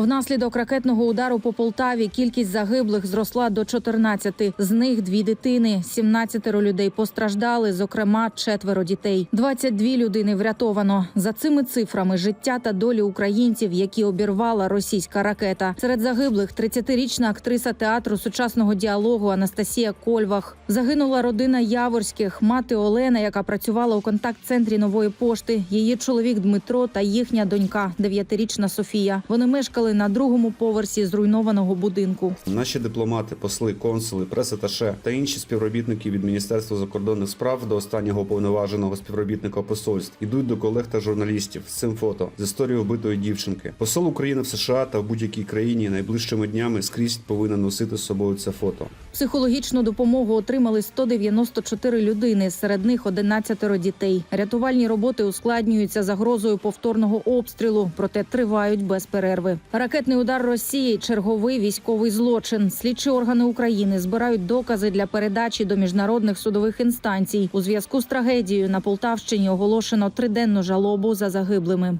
Внаслідок ракетного удару по Полтаві кількість загиблих зросла до 14. З них дві дитини. 17 людей постраждали, зокрема четверо дітей. 22 людини врятовано. За цими цифрами життя та долі українців, які обірвала російська ракета. Серед загиблих 30-річна актриса театру сучасного діалогу Анастасія Кольвах. Загинула родина Яворських, мати Олена, яка працювала у контакт-центрі нової пошти. Її чоловік Дмитро та їхня донька, дев'ятирічна Софія. Вони мешкали на другому поверсі зруйнованого будинку. Наші дипломати, посли, консули, пресаташе та інші співробітники від Міністерства закордонних справ до останнього повноваженого співробітника посольств ідуть до колег та журналістів з цим фото з історією вбитої дівчинки. Посол України в США та в будь-якій країні найближчими днями скрізь повинен носити з собою це фото. Психологічну допомогу отримали 194 людини, серед них 11 дітей. Рятувальні роботи ускладнюються загрозою повторного обстрілу, проте тривають без перерви. Ракетний удар Росії черговий військовий злочин. Слідчі органи України збирають докази для передачі до міжнародних судових інстанцій. У зв'язку з трагедією на Полтавщині оголошено триденну жалобу за загиблими.